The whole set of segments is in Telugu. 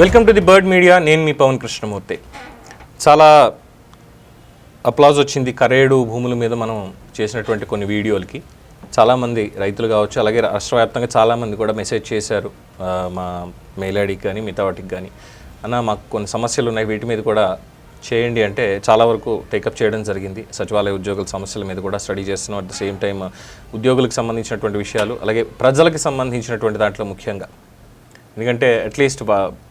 Welcome to the bird media నేను మీ పవన్ కృష్ణమూర్తి. చాలా అప్లాజ్ వచ్చింది కరేడు భూముల మీద మనం చేసినటువంటి కొన్ని వీడియోలకి. చాలామంది రైతులు కావచ్చు అలాగే రాష్ట్ర వ్యాప్తంగా చాలామంది కూడా మెసేజ్ చేశారు. మా మెయిల్ ఐడికి కానీ మిగతా వాటికి కానీ అన్న మాకు కొన్ని సమస్యలు ఉన్నాయి. వీటి మీద కూడా చేయండి అంటే చాలా వరకు టేకప్ చేయడం జరిగింది. సచివాలయ ఉద్యోగుల సమస్యల మీద కూడా స్టడీ చేస్తున్నాం. అట్ ద సేమ్ టైం ఉద్యోగులకు సంబంధించినటువంటి విషయాలు అలాగే ప్రజలకు సంబంధించినటువంటి దాంట్లో ముఖ్యంగా. ఎందుకంటే అట్లీస్ట్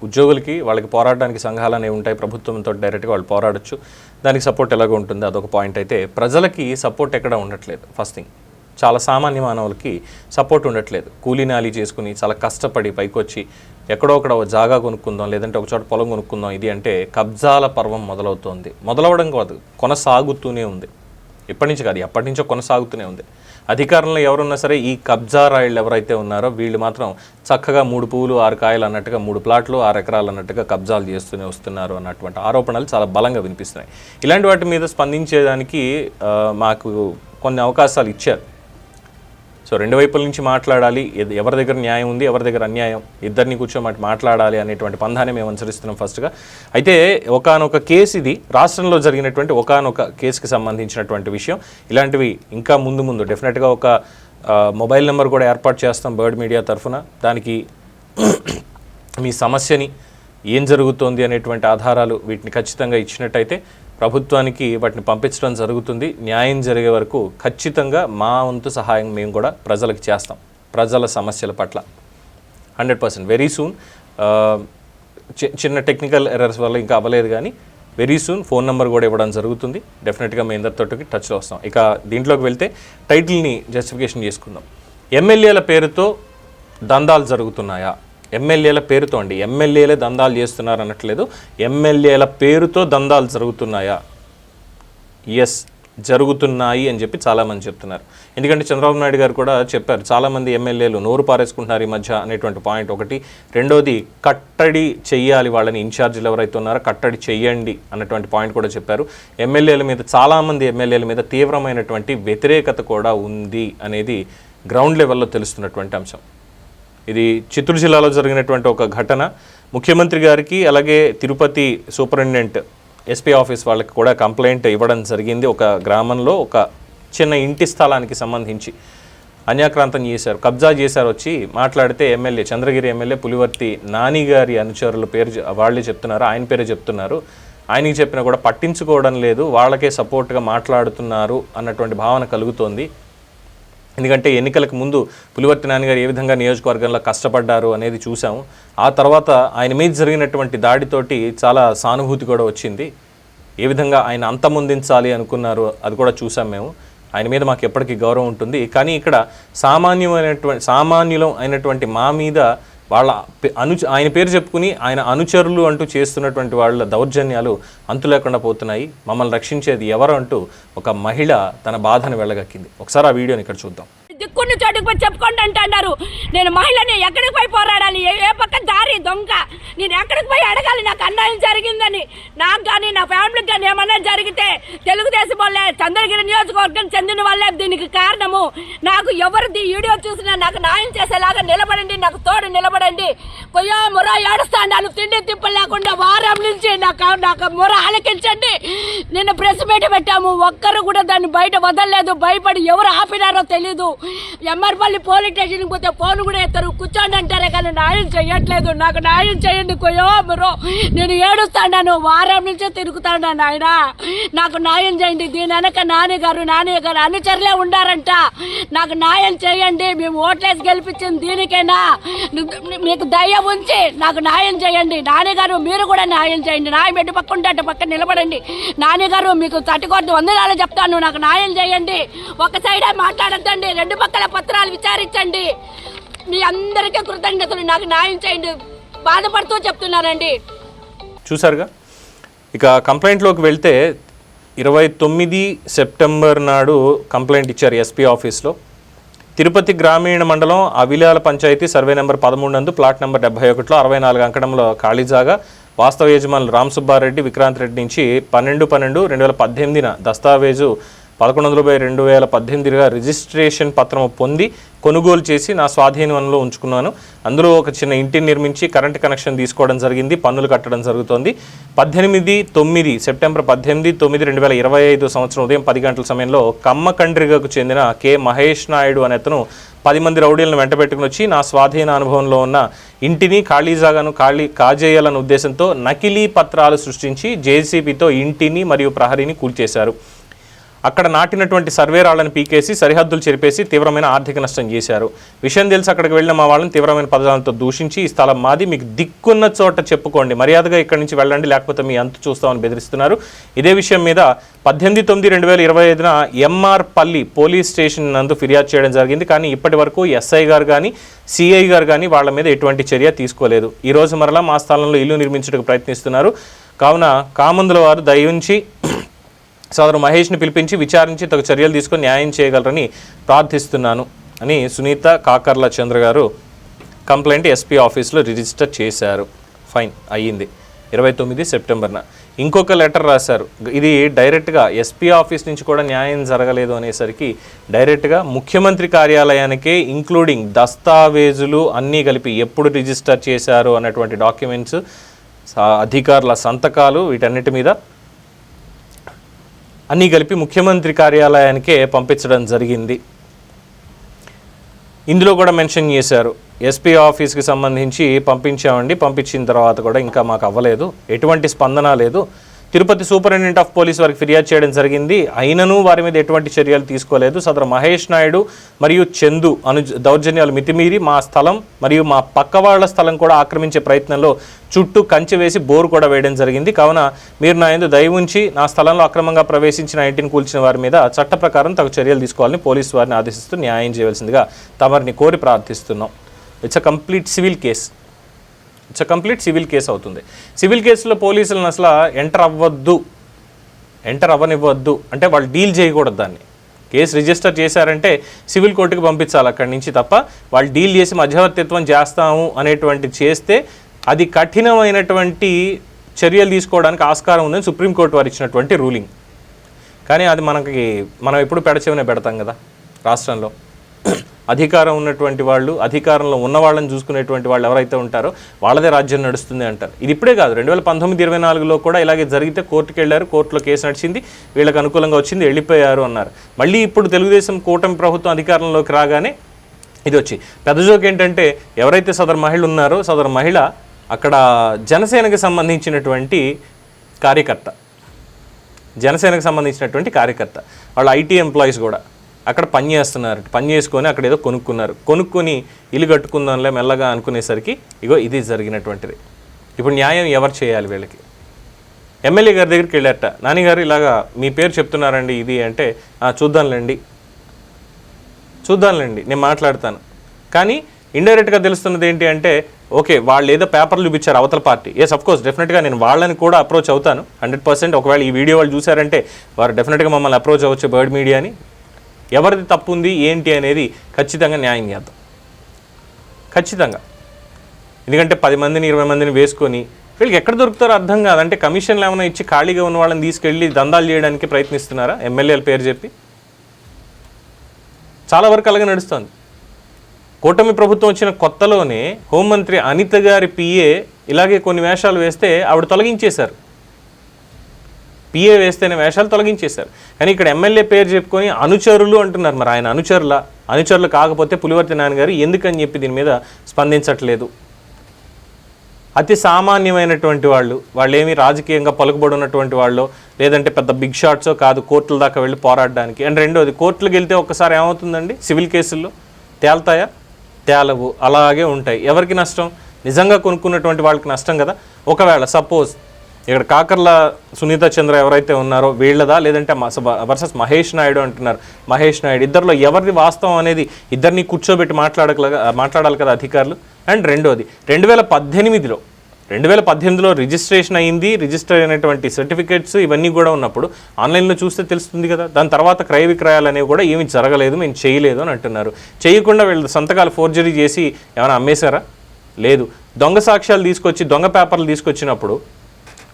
ఉద్యోగులకి వాళ్ళకి పోరాడడానికి సంఘాలు అనేవి ఉంటాయి. ప్రభుత్వంతో డైరెక్ట్గా వాళ్ళు పోరాడొచ్చు. దానికి సపోర్ట్ ఎలాగో ఉంటుంది. అదొక పాయింట్ అయితే ప్రజలకి సపోర్ట్ ఎక్కడ ఉండట్లేదు. ఫస్ట్ థింగ్ చాలా సామాన్య మానవులకి సపోర్ట్ ఉండట్లేదు. కూలీనాలి చేసుకుని చాలా కష్టపడి పైకొచ్చి ఎక్కడో ఒక జాగా కొనుక్కుందాం లేదంటే ఒక చోట పొలం కొనుక్కుందాం. ఇది అంటే కబ్జాల పర్వం మొదలవుతోంది. మొదలవడం కాదు కొనసాగుతూనే ఉంది. ఎప్పటి నుంచి కాదు ఎప్పటి నుంచో కొనసాగుతూనే ఉంది. అధికారంలో ఎవరున్నా సరే ఈ కబ్జా రాయిళ్ళు ఎవరైతే ఉన్నారో వీళ్ళు మాత్రం చక్కగా మూడు పువ్వులు ఆరు కాయలు అన్నట్టుగా మూడు ప్లాట్లు ఆరు ఎకరాలు అన్నట్టుగా కబ్జాలు చేస్తూనే వస్తున్నారు అన్నటువంటి ఆరోపణలు చాలా బలంగా వినిపిస్తున్నాయి. ఇలాంటి వాటి మీద స్పందించేదానికి మాకు కొన్ని అవకాశాలు ఇచ్చారు. సో రెండు వైపుల నుంచి మాట్లాడాలి. ఎవరి దగ్గర న్యాయం ఉంది ఎవరి దగ్గర అన్యాయం ఇద్దరిని కూర్చోమని మాట్లాడాలి అనేటువంటి పంధాన్ని మేము అనుసరిస్తున్నాం ఫస్ట్గా. అయితే ఒకానొక కేసు ఇది. రాష్ట్రంలో జరిగినటువంటి ఒకానొక కేసుకి సంబంధించినటువంటి విషయం. ఇలాంటివి ఇంకా ముందు ముందు డెఫినెట్గా ఒక మొబైల్ నెంబర్ కూడా ఏర్పాటు చేస్తాం బర్డ్ మీడియా తరఫున. దానికి మీ సమస్యని ఏం జరుగుతోంది అనేటువంటి ఆధారాలు వీటిని ఖచ్చితంగా ఇచ్చినట్టయితే ప్రభుత్వానికి వాటిని పంపించడం జరుగుతుంది. న్యాయం జరిగే వరకు ఖచ్చితంగా మా వంతు సహాయం మేము కూడా ప్రజలకు చేస్తాం. ప్రజల సమస్యల పట్ల. Hundred percent. వెరీ సూన్ చిన్న టెక్నికల్ ఎర్రర్స్ వల్ల ఇంకా అవ్వలేదు కానీ వెరీ సూన్ ఫోన్ నెంబర్ కూడా ఇవ్వడం జరుగుతుంది. డెఫినెట్గా మేము అందరితోటికి టచ్లో వస్తాం. ఇక దీంట్లోకి వెళ్తే టైటిల్ని జస్టిఫికేషన్ చేసుకుందాం. ఎమ్మెల్యేల పేరుతో దందాలు జరుగుతున్నాయా? ఎమ్మెల్యేల పేరుతో అండి. ఎమ్మెల్యేలే దందాలు చేస్తున్నారు అనట్లేదు. ఎమ్మెల్యేల పేరుతో దందాలు జరుగుతున్నాయా? ఎస్ జరుగుతున్నాయి అని చెప్పి చాలామంది చెప్తున్నారు. ఎందుకంటే చంద్రబాబు నాయుడు గారు కూడా చెప్పారు చాలామంది ఎమ్మెల్యేలు నోరు పారేసుకుంటున్నారు ఈ మధ్య అనేటువంటి పాయింట్ ఒకటి. రెండోది కట్టడి చెయ్యాలి వాళ్ళని ఇన్ఛార్జీలు ఎవరైతే ఉన్నారో కట్టడి చెయ్యండి అన్నటువంటి పాయింట్ కూడా చెప్పారు. ఎమ్మెల్యేల మీద చాలామంది ఎమ్మెల్యేల మీద తీవ్రమైనటువంటి వ్యతిరేకత కూడా ఉంది అనేది గ్రౌండ్ లెవెల్లో తెలుస్తున్నటువంటి అంశం. ఇది చిత్తూరు జిల్లాలో జరిగినటువంటి ఒక ఘటన. ముఖ్యమంత్రి గారికి అలాగే తిరుపతి సూపరింటెండెంట్ ఎస్పీ ఆఫీస్ వాళ్ళకి కూడా కంప్లైంట్ ఇవ్వడం జరిగింది. ఒక గ్రామంలో ఒక చిన్న ఇంటి స్థలానికి సంబంధించి అన్యాక్రాంతం చేశారు కబ్జా చేశారు వచ్చి మాట్లాడితే ఎమ్మెల్యే చంద్రగిరి ఎమ్మెల్యే పులివర్తి నాని గారి అనుచరుల పేరు వాళ్ళే చెప్తున్నారు ఆయన పేరే చెప్తున్నారు. ఆయనకి చెప్పినా కూడా పట్టించుకోవడం లేదు వాళ్ళకే సపోర్ట్గా మాట్లాడుతున్నారు అన్నటువంటి భావన కలుగుతోంది. ఎందుకంటే ఎన్నికలకు ముందు పులివర్తి నాన్నగారు ఏ విధంగా నియోజకవర్గంలో కష్టపడ్డారు అనేది చూసాము ఆ తర్వాత ఆయన మీద జరిగినటువంటి దాడితోటి చాలా సానుభూతి కూడా వచ్చింది. ఏ విధంగా ఆయన అంతమొందించాలి అనుకున్నారు అది కూడా చూసాం మేము. ఆయన మీద మాకు ఎప్పటికీ గౌరవం ఉంటుంది. కానీ ఇక్కడ సామాన్యమైనటువంటి సామాన్యులం అయినటువంటి మా మీద వాళ్ళ అను ఆయన పేరు చెప్పుకుని ఆయన అనుచరులు అంటూ చేస్తున్నటువంటి వాళ్ళ దౌర్జన్యాలు అంతు లేకుండా పోతున్నాయి. మమ్మల్ని రక్షించేది ఎవరు అంటూ ఒక మహిళ తన బాధను వెళ్ళగక్కింది. ఒకసారి ఆ వీడియోని ఇక్కడ చూద్దాం. దిక్కున్న చోటుకు పోయి చెప్పుకోండి అంటున్నారు నేను మహిళని ఎక్కడికి పోయి పోరాడాలి? ఏ పక్క దారి? దొంగ. నేను ఎక్కడికి పోయి అడగాలి? నాకు అన్యాయం జరిగిందని. నాకు కానీ నా ఫ్యామిలీకి కానీ ఏమన్నా జరిగితే తెలుగుదేశం వాళ్ళే చంద్రగిరి నియోజకవర్గం చెందిన వాళ్ళే దీనికి కారణము. నాకు ఎవరిది వీడియో చూసినా నాకు న్యాయం చేసేలాగా నిలబడండి నాకు తోడు నిలబడండి. కొయ్యో ముర ఏడుస్తాను తిండి తిప్పలు లేకుండా వారం నుంచి నాకు నాకు ముర ఆలకించండి. నిన్న ప్రెస్ మీట్ పెట్టాము. ఒక్కరు కూడా దాన్ని బయట వదలలేదు. భయపడి ఎవరు ఆపినారో తెలీదు. ఎమ్మర్పల్లి పోలీస్ స్టేషన్కి పోతే ఫోన్ కూడా ఎత్తారు. కూర్చోండి అంటారే కానీ న్యాయం చేయట్లేదు నాకు న్యాయం చేయండి కొయ్యో మరో నేను ఏడుస్తాను వారం నుంచే తిరుగుతాడాను ఆయన నాకు న్యాయం చేయండి. దీని వెనక నాని గారు నాని గారు అనుచరులే ఉండారంట. నాకు న్యాయం చేయండి. మేము ఓట్లేసి గెలిపించింది దీనికేనా? మీకు దయ ఉంచి నాకు న్యాయం చేయండి. నాన్నగారు మీరు కూడా న్యాయం చేయండి. న్యాయం ఎటు పక్క ఉంటే అటు పక్క నిలబడండి. నాన్నగారు మీకు తట్టుకోవద్దు. వందనాలు చెప్తాను. నాకు న్యాయం చేయండి. ఒక సైడే మాట్లాడద్దండి. రెండు చుట్టుపక్కల పత్రాలు విచారించండి. మీ అందరికీ కృతజ్ఞతలు. నాకు న్యాయం చేయండి. బాధపడుతూ చెప్తున్నానండి. చూసారుగా ఇక కంప్లైంట్లోకి వెళ్తే ఇరవై తొమ్మిది సెప్టెంబర్ నాడు కంప్లైంట్ ఇచ్చారు ఎస్పీ ఆఫీస్లో. తిరుపతి గ్రామీణ మండలం అవిలాల పంచాయతీ సర్వే నెంబర్ పదమూడు నందు ప్లాట్ నెంబర్ డెబ్బై ఒకటిలో అరవై నాలుగు అంకణంలో ఖాళీ జాగా వాస్తవ యజమానులు రామ్ సుబ్బారెడ్డి విక్రాంత్ రెడ్డి నుంచి పన్నెండు పన్నెండు రెండు వేల పద్దెనిమిదిన దస్తావేజు పదకొండు వందల బై రెండు వేల పద్దెనిమిదిగా రిజిస్ట్రేషన్ పత్రం పొంది కొనుగోలు చేసి నా స్వాధీనంలో ఉంచుకున్నాను. అందులో ఒక చిన్న ఇంటిని నిర్మించి కరెంట్ కనెక్షన్ తీసుకోవడం జరిగింది. పన్నులు కట్టడం జరుగుతోంది. పద్దెనిమిది తొమ్మిది సెప్టెంబర్ పద్దెనిమిది తొమ్మిది రెండు వేల ఇరవై ఐదు సంవత్సరం ఉదయం పది గంటల సమయంలో కమ్మకండ్రిగకు చెందిన కె. మహేష్ నాయుడు అనే అతను పది మంది రౌడీలను వెంట పెట్టుకుని వచ్చి నా స్వాధీన అనుభవంలో ఉన్న ఇంటిని ఖాళీ జాగాను ఖాళీ కాజేయాలన్న ఉద్దేశంతో నకిలీ పత్రాలు సృష్టించి జేసీబీతో ఇంటిని మరియు ప్రహరీని కూల్చేశారు. అక్కడ నాటినటువంటి సర్వేరాళ్ళను పీకేసి సరిహద్దులు చెరిపేసి తీవ్రమైన ఆర్థిక నష్టం చేశారు. విషయం తెలిసి అక్కడికి వెళ్ళిన మా వాళ్ళని తీవ్రమైన పదాలతో దూషించి ఈ స్థలం మాది మీకు దిక్కున్న చోట చెప్పుకోండి. మర్యాదగా ఇక్కడి నుంచి వెళ్ళండి లేకపోతే మీ అంతు చూస్తామని బెదిరిస్తున్నారు. ఇదే విషయం మీద పద్దెనిమిది తొమ్మిది రెండు వేల ఇరవై ఐదున ఎంఆర్ పల్లి పోలీస్ స్టేషన్ నందు ఫిర్యాదు చేయడం జరిగింది. కానీ ఇప్పటి వరకు ఎస్ఐ గారు కానీ సిఐ గారు కానీ వాళ్ళ మీద ఎటువంటి చర్య తీసుకోలేదు. ఈ రోజు మరలా మా స్థలంలో ఇల్లు నిర్మించడానికి ప్రయత్నిస్తున్నారు. కావున కామందుల వారు దయించి సోదరు మహేష్ని పిలిపించి విచారించి తగు చర్యలు తీసుకొని న్యాయం చేయగలరని ప్రార్థిస్తున్నాను అని సునీత కాకర్ల చంద్ర గారు కంప్లైంట్ ఎస్పీ ఆఫీస్లో రిజిస్టర్ చేశారు. ఫైన్ అయ్యింది. ఇరవై తొమ్మిది సెప్టెంబర్న. ఇంకొక లెటర్ రాశారు. ఇది డైరెక్ట్గా ఎస్పీ ఆఫీస్ నుంచి కూడా న్యాయం జరగలేదు అనేసరికి డైరెక్ట్గా ముఖ్యమంత్రి కార్యాలయానికే ఇంక్లూడింగ్ దస్తావేజులు అన్నీ కలిపి ఎప్పుడు రిజిస్టర్ చేశారు అన్నటువంటి డాక్యుమెంట్స్ అధికారుల సంతకాలు వీటన్నిటి మీద అన్నీ కలిపి ముఖ్యమంత్రి కార్యాలయానికే పంపించడం జరిగింది. ఇందులో కూడా మెన్షన్ చేశారు. ఎస్పీ ఆఫీస్కి సంబంధించి పంపించామండి. పంపించిన తర్వాత కూడా ఇంకా మాకు అవ్వలేదు. ఎటువంటి స్పందన లేదు. తిరుపతి సూపరింటెండెంట్ ఆఫ్ పోలీస్ వారికి ఫిర్యాదు చేయడం జరిగింది. అయినను వారి మీద ఎటువంటి చర్యలు తీసుకోలేదు. సదరు మహేష్ నాయుడు మరియు చందు అను దౌర్జన్యాలు మితిమీరి మా స్థలం మరియు మా పక్క వాళ్ళ స్థలం కూడా ఆక్రమించే ప్రయత్నంలో చుట్టూ కంచె వేసి బోరు కూడా వేయడం జరిగింది. కావున మీరు నా ఎందు దయ ఉంచి నా స్థలంలో అక్రమంగా ప్రవేశించిన ఇంటిని కూల్చిన వారి మీద చట్ట ప్రకారం తగు చర్యలు తీసుకోవాలని పోలీసు వారిని ఆదేశిస్తూ న్యాయం చేయవలసిందిగా తమరిని కోరి ప్రార్థిస్తున్నాం. It's a complete civil case it's a complete civil case అవుతుంది. సివిల్ కేసులో పోలీసులను అసలు ఎంటర్ అవ్వద్దు. ఎంటర్ అవ్వనివ్వద్దు. అంటే వాళ్ళు డీల్ చేయకూడదు దాన్ని. కేసు రిజిస్టర్ చేశారంటే సివిల్ కోర్టుకి పంపించాలి అక్కడి నుంచి తప్ప వాళ్ళు డీల్ చేసి మధ్యవర్తిత్వం చేస్తాము అనేటువంటి చేస్తే అది కఠినమైనటువంటి చర్యలు తీసుకోవడానికి ఆస్కారం ఉందని సుప్రీంకోర్టు వారు ఇచ్చినటువంటి రూలింగ్ కానీ అది మనకి మనం ఎప్పుడు పెడచెవినే పెడతాం కదా రాష్ట్రంలో. అధికారం ఉన్నటువంటి వాళ్ళు అధికారంలో ఉన్న వాళ్ళని చూసుకునేటువంటి వాళ్ళు ఎవరైతే ఉంటారో వాళ్ళదే రాజ్యం నడుస్తుంది అంటారు. ఇది ఇప్పుడే కాదు రెండు వేల పంతొమ్మిది ఇరవై నాలుగులో కూడా ఇలాగే జరిగితే కోర్టుకి వెళ్ళారు కోర్టులో కేసు నడిచింది వీళ్ళకి అనుకూలంగా వచ్చింది వెళ్ళిపోయారు అన్నారు. మళ్ళీ ఇప్పుడు తెలుగుదేశం కూటమి ప్రభుత్వం అధికారంలోకి రాగానే ఇది వచ్చి. పెద్ద జోక్ ఏంటంటే ఎవరైతే సదరు మహిళ ఉన్నారో సదరు మహిళ అక్కడ జనసేనకి సంబంధించినటువంటి కార్యకర్త. జనసేనకు సంబంధించినటువంటి కార్యకర్త. వాళ్ళు ఐటీ ఎంప్లాయీస్ కూడా. అక్కడ పని చేస్తున్నారు. పని చేసుకొని అక్కడ ఏదో కొనుక్కున్నారు. కొనుక్కొని ఇల్లు కట్టుకుందాంలే మెల్లగా అనుకునేసరికి ఇగో ఇది జరిగినటువంటిది. ఇప్పుడు న్యాయం ఎవరు చేయాలి వీళ్ళకి? ఎమ్మెల్యే గారి దగ్గరికి వెళ్ళారట. నాన్నగారు ఇలాగా మీ పేరు చెప్తున్నారండి ఇది అంటే చూద్దాంలేండి. చూద్దాంలేండి నేను మాట్లాడతాను. కానీ ఇండైరెక్ట్గా తెలుస్తున్నది ఏంటి అంటే ఓకే వాళ్ళు ఏదో పేపర్లు చూపించారు అవతల పార్టీ. ఎస్ అఫ్ కోర్స్ డెఫినెట్గా నేను వాళ్ళని కూడా అప్రోచ్ అవుతాను. హండ్రెడ్ పర్సెంట్ ఒకవేళ ఈ వీడియో వాళ్ళు చూసారంటే వారు డెఫినెట్గా మమ్మల్ని అప్రోచ్ అవ్వచ్చు బర్డ్ మీడియాని ఎవరిది తప్పు ఉంది ఏంటి అనేది ఖచ్చితంగా న్యాయం చేద్దాం. ఖచ్చితంగా. ఎందుకంటే పది మందిని ఇరవై మందిని వేసుకొని వీళ్ళకి ఎక్కడ దొరుకుతారో అర్థం కాదు. అంటే కమిషన్లు ఏమైనా ఇచ్చి ఖాళీగా ఉన్న వాళ్ళని తీసుకెళ్ళి దందాలు చేయడానికి ప్రయత్నిస్తున్నారా? ఎమ్మెల్యేల పేరు చెప్పి? చాలా వరకు అలాగే నడుస్తుంది. కూటమి ప్రభుత్వం వచ్చిన కొత్తలోనే హోంమంత్రి అనిత గారి పిఏ ఇలాగే కొన్ని వేషాలు వేస్తే ఆవిడ తొలగించేశారు. పిఏ వేస్తేనే వేషాలు తొలగించేశారు. కానీ ఇక్కడ ఎమ్మెల్యే పేరు చెప్పుకొని అనుచరులు అంటున్నారు మరి ఆయన అనుచరుల అనుచరులు కాకపోతే పులివర్తి నాన్నగారు ఎందుకని చెప్పి దీని మీద స్పందించట్లేదు. అతి సామాన్యమైనటువంటి వాళ్ళు వాళ్ళు ఏమి రాజకీయంగా పలుకుబడి ఉన్నటువంటి వాళ్ళు లేదంటే పెద్ద బిగ్ షాట్సో కాదు కోర్టుల దాకా వెళ్ళి పోరాడడానికి. అండ్ రెండోది కోర్టులకు వెళ్తే ఒక్కసారి ఏమవుతుందండి? సివిల్ కేసుల్లో తేల్తాయా? తేలవు. అలాగే ఉంటాయి. ఎవరికి నష్టం? నిజంగా కొనుక్కున్నటువంటి వాళ్ళకి నష్టం కదా? ఒకవేళ సపోజ్ ఇక్కడ కాకర్ల సునీత చంద్ర ఎవరైతే ఉన్నారో వీళ్ళదా? లేదంటే వర్సెస్ మహేష్ నాయుడు అంటున్నారు. మహేష్ నాయుడు ఇద్దరిలో ఎవరిది వాస్తవం అనేది ఇద్దరిని కూర్చోబెట్టి మాట్లాడక మాట్లాడాలి కదా అధికారులు? అండ్ రెండోది రెండు వేల పద్దెనిమిదిలో రెండు వేల పద్దెనిమిదిలో రిజిస్ట్రేషన్ అయింది. రిజిస్టర్ అయినటువంటి సర్టిఫికేట్స్ ఇవన్నీ కూడా ఉన్నప్పుడు ఆన్లైన్లో చూస్తే తెలుస్తుంది కదా. దాని తర్వాత క్రయ విక్రయాలు అనేవి కూడా ఏమి జరగలేదు మేము చేయలేదు అని అంటున్నారు. చేయకుండా వీళ్ళు సంతకాలు ఫోర్జరీ చేసి ఏమైనా అమ్మేశారా? లేదు. దొంగ సాక్ష్యాలు తీసుకొచ్చి దొంగ పేపర్లు తీసుకొచ్చినప్పుడు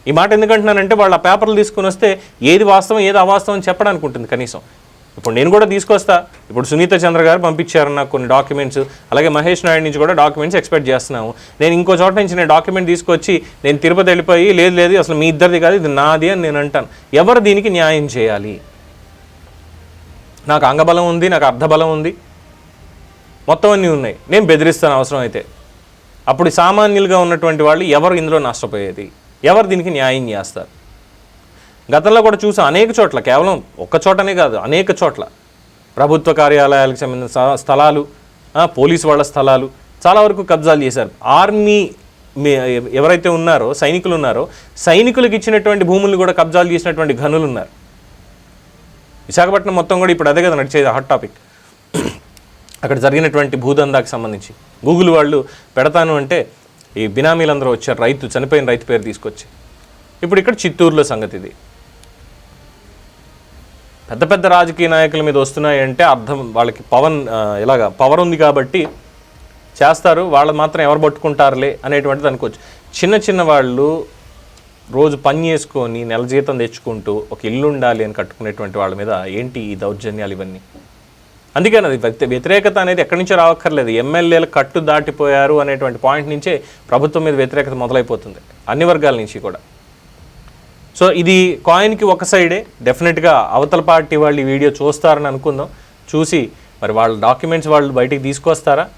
ఈ మాట ఎందుకంటున్నానంటే వాళ్ళు ఆ పేపర్లు తీసుకుని వస్తే ఏది వాస్తవం ఏది అవాస్తవం అని చెప్పడానికి ఉంటుంది కనీసం. ఇప్పుడు నేను కూడా తీసుకొస్తా. ఇప్పుడు సునీత చంద్ర గారు పంపించారు నాకు కొన్ని డాక్యుమెంట్స్. అలాగే మహేష్ నాయుడు నుంచి కూడా డాక్యుమెంట్స్ ఎక్స్పెక్ట్ చేస్తున్నాము. నేను ఇంకో చోట నుంచి నేను డాక్యుమెంట్ తీసుకొచ్చి నేను తిరుపతి వెళ్ళిపోయి లేదు లేదు అసలు మీ ఇద్దరిది కాదు ఇది నాది అని నేను అంటాను. ఎవరు దీనికి న్యాయం చేయాలి? నాకు అంగబలం ఉంది నాకు అర్ధబలం ఉంది. మొత్తం అన్నీ ఉన్నాయి. నేను బెదిరిస్తాను అవసరం అయితే. అప్పుడు సామాన్యులుగా ఉన్నటువంటి వాళ్ళు ఎవరు ఇందులో నష్టపోయేది? ఎవరు దీనికి న్యాయం చేస్తారు? గతంలో కూడా చూసాం అనేక చోట్ల కేవలం ఒక్క చోటనే కాదు అనేక చోట్ల. ప్రభుత్వ కార్యాలయాలకు సంబంధించిన స్థలాలు పోలీస్ వాళ్ళ స్థలాలు చాలా వరకు కబ్జాలు చేశారు. ఆర్మీ మీ- ఎవరైతే ఉన్నారో సైనికులు ఉన్నారో సైనికులకు ఇచ్చినటువంటి భూములు కూడా కబ్జాలు చేసినటువంటి ఘనులు ఉన్నారు. విశాఖపట్నం మొత్తం కూడా ఇప్పుడు అదే కదా నడిచేది హాట్ టాపిక్. అక్కడ జరిగినటువంటి భూదందాకు సంబంధించి. గూగుల్ వాళ్ళు పెడతాను అంటే ఈ బినామీలందరూ వచ్చారు. రైతు చనిపోయిన రైతు పేరు తీసుకొచ్చి. ఇప్పుడు ఇక్కడ చిత్తూరులో సంగతి ఇది. పెద్ద పెద్ద రాజకీయ నాయకుల మీద వస్తున్నాయంటే అర్థం వాళ్ళకి పవన్ ఇలాగ పవర్ ఉంది కాబట్టి చేస్తారు. వాళ్ళు మాత్రం ఎవరు పట్టుకుంటారులే అనేటువంటిది అనుకోవచ్చు చిన్న చిన్న వాళ్ళు రోజు పని చేసుకొని నెల జీతం తెచ్చుకుంటూ ఒక ఇల్లు ఉండాలి అని కట్టుకునేటువంటి వాళ్ళ మీద ఏంటి ఈ దౌర్జన్యాలు ఇవన్నీ? అందుకని అది వ్యక్తి- వ్యతిరేకత అనేది ఎక్కడి నుంచో రావక్కర్లేదు. ఎమ్మెల్యేలు కట్టు దాటిపోయారు అనేటువంటి పాయింట్ నుంచే ప్రభుత్వం మీద వ్యతిరేకత మొదలైపోతుంది. అన్ని వర్గాల నుంచి కూడా. సో ఇది కాయిన్కి ఒక సైడే. డెఫినెట్గా అవతల పార్టీ వాళ్ళు ఈ వీడియో చూస్తారని అనుకుందాం. చూసి మరి వాళ్ళ డాక్యుమెంట్స్ వాళ్ళు బయటికి తీసుకొస్తారా?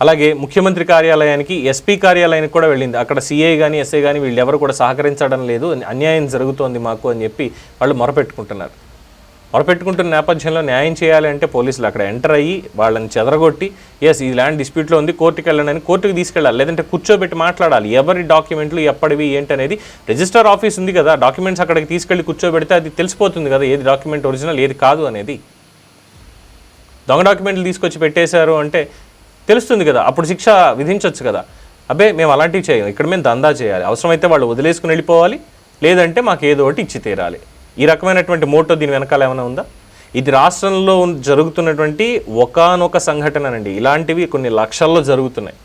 అలాగే ముఖ్యమంత్రి కార్యాలయానికి ఎస్పీ కార్యాలయానికి కూడా వెళ్ళింది. అక్కడ సీఐ కానీ ఎస్ఐ కానీ వీళ్ళు ఎవరు కూడా సహకరించడం లేదు. అన్యాయం జరుగుతోంది మాకు అని చెప్పి వాళ్ళు మొరపెట్టుకుంటున్నారు. మొరపెట్టుకుంటున్న నేపథ్యంలో న్యాయం చేయాలి అంటే పోలీసులు అక్కడ ఎంటర్ అయ్యి వాళ్ళని చెదరగొట్టి ఎస్ ఈ ల్యాండ్ డిస్ప్యూట్లో ఉంది కోర్టుకి వెళ్ళండి అని కోర్టుకి తీసుకెళ్ళాలి. లేదంటే కూర్చోబెట్టి మాట్లాడాలి. ఎవరి డాక్యుమెంట్లు ఎప్పటివి ఏంటనేది రిజిస్టర్ ఆఫీస్ ఉంది కదా డాక్యుమెంట్స్ అక్కడికి తీసుకెళ్ళి కూర్చోబెడితే అది తెలిసిపోతుంది కదా ఏది డాక్యుమెంట్ ఒరిజినల్ ఏది కాదు అనేది. దొంగ డాక్యుమెంట్లు తీసుకొచ్చి పెట్టేశారు అంటే తెలుస్తుంది కదా అప్పుడు శిక్ష విధించవచ్చు కదా. అబ్బే మేము అలాంటివి చేయం ఇక్కడ మేము దందా చేయాలి. అవసరమైతే వాళ్ళు వదిలేసుకుని వెళ్ళిపోవాలి లేదంటే మాకు ఏదో ఒకటి ఇచ్చి తీరాలి. ఈ రకమైనటువంటి మోటో దీని వెనకాల ఏమైనా ఉందా? ఇది రాష్ట్రంలో జరుగుతున్నటువంటి ఒకానొక సంఘటననండి. ఇలాంటివి కొన్ని లక్షల్లో జరుగుతున్నాయి.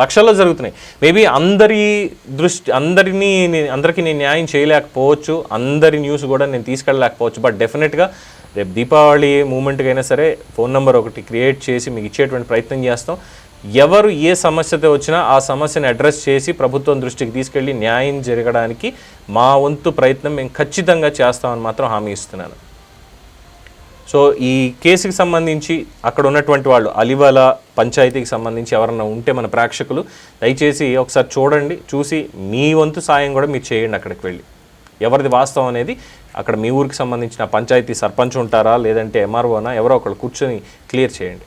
లక్షల్లో జరుగుతున్నాయి. మేబీ అందరి దృష్టి అందరినీ అందరికీ నేను న్యాయం చేయలేకపోవచ్చు. అందరి న్యూస్ కూడా నేను తీసుకెళ్ళలేకపోవచ్చు. బట్ డెఫినెట్గా రేపు దీపావళి మూమెంట్కి అయినా సరే ఫోన్ నెంబర్ ఒకటి క్రియేట్ చేసి మీకు ఇచ్చేటువంటి ప్రయత్నం చేస్తాం. ఎవరు ఏ సమస్యతో వచ్చినా ఆ సమస్యను అడ్రస్ చేసి ప్రభుత్వం దృష్టికి తీసుకెళ్ళి న్యాయం జరగడానికి మా వంతు ప్రయత్నం మేము ఖచ్చితంగా చేస్తామని మాత్రం హామీ ఇస్తున్నాను. సో ఈ కేసుకి సంబంధించి అక్కడ ఉన్నటువంటి వాళ్ళు అలివాల పంచాయతీకి సంబంధించి ఎవరన్నా ఉంటే మన ప్రేక్షకులు దయచేసి ఒకసారి చూడండి చూసి మీ వంతు సాయం కూడా మీరు చేయండి అక్కడికి వెళ్ళి. ఎవరిది వాస్తవం అనేది అక్కడ మీ ఊరికి సంబంధించిన పంచాయతీ సర్పంచ్ ఉంటారా లేదంటే ఎంఆర్ఓనా ఎవరో ఒకళ్ళు కూర్చొని క్లియర్ చేయండి.